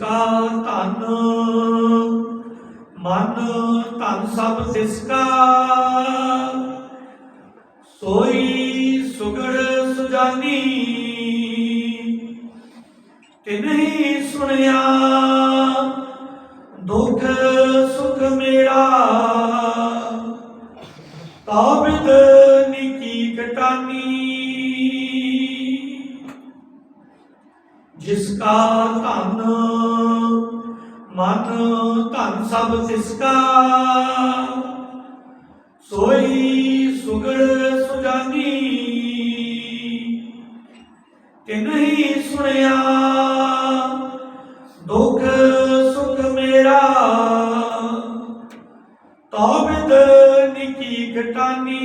ਕਾ ਧਨ। ਮਨ ਧਨ ਸਭ ਤਿਸ ਕਾ ਸੋਈ ਸੁਗੜ ਸੁਜਾਨੀ। ਤਿਨਹੀ ਸੁਣਿਆ, ਦੁਖ ਸੁਖ ਮੇਰਾ। ਤਾਬਿਦ ਨਿਕੀ ਕਟਾਨੀ। ਜਿਸ ਕਾ ਧਨ, ਮਨ ਧਨ ਸਭ ਤਿਸ ਕਾ। ਸੋਈ ਸੁਗੜ ਸੁਜਾਨੀ ਤੇ ਨਹੀਂ ਸੁਣਿਆ, ਦੁਖ ਸੁਖ ਮੇਰਾ। ਤਾਬਿਦ ਨਿਕੀ ਘਟਾਨੀ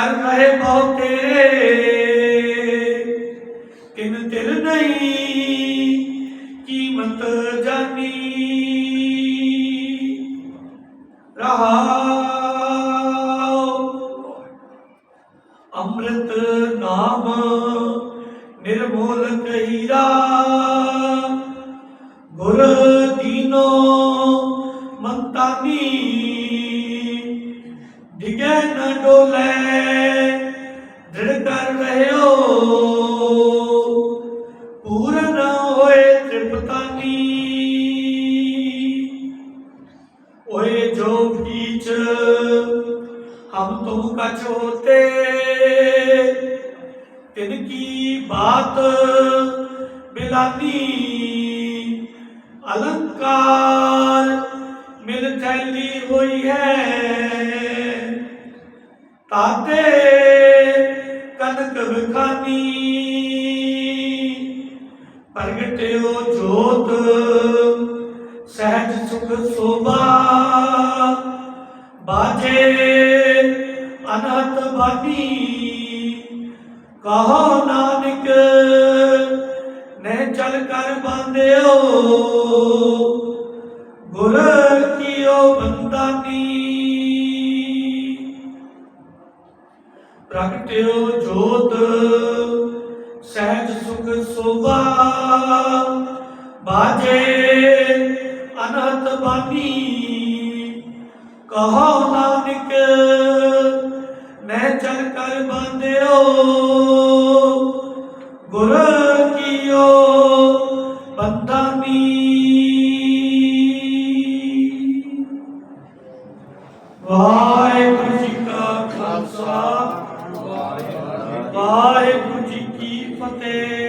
ਕਰ ਰਹੇ ਬਹੁ ਤੇਰੇ ਕਿਨ ਤਿਲ ਨਹੀਂ ਕੀਮਤ ਜਾਨੀ। ਰਹਾਉ ਅੰਮ੍ਰਿਤ ਨਾਮ ਨਿਰਮੋਲ ਕਹੀਰਾ। ਗੁਰ ਦੀਨੋ ਮੰਤਾਨੀ। ਡਿਗੇ ਨ ਡੋਲੇ। ओए जो बीच हम तुम कछ तिनकी बात मिलानी अलंकार मिल थैली हुई है। ताते कनक विखानी ਪ੍ਰਗਟਿਓ ਜੋਤ, ਸਹਿਜ ਸੁਖ ਸੋਭਾ। ਬਾਜੇ ਅਨਹਤ ਬਾਣੀ, ਕਹੋ ਨਾਨਕ, ਨੇ ਚਲ ਕਰ ਬੰਦਿਓ ਗੁਰ ਕੀਓ ਬੰਦਾਨੀ ਪ੍ਰਗਟਿਓ ਜੋਤ ਸਹਿਜ ਸੁਖ ਸੋਭਾ, ਬਾਜੇ ਅਨਹਤ ਬਾਣੀ ਕਹੋ ਨਾਨਕ, ਮੈਂ ਚਲ ਕਰ ਬੰਦਿਓ ਗੁਰ ਕੀਓ ਬੰਦਾ ਮੀ ਵਾਹਿਗੁਰੂ ਜੀ ਕਾ ਖਾਲਸਾ, ਵਾਹਿਗੁਰੂ মতে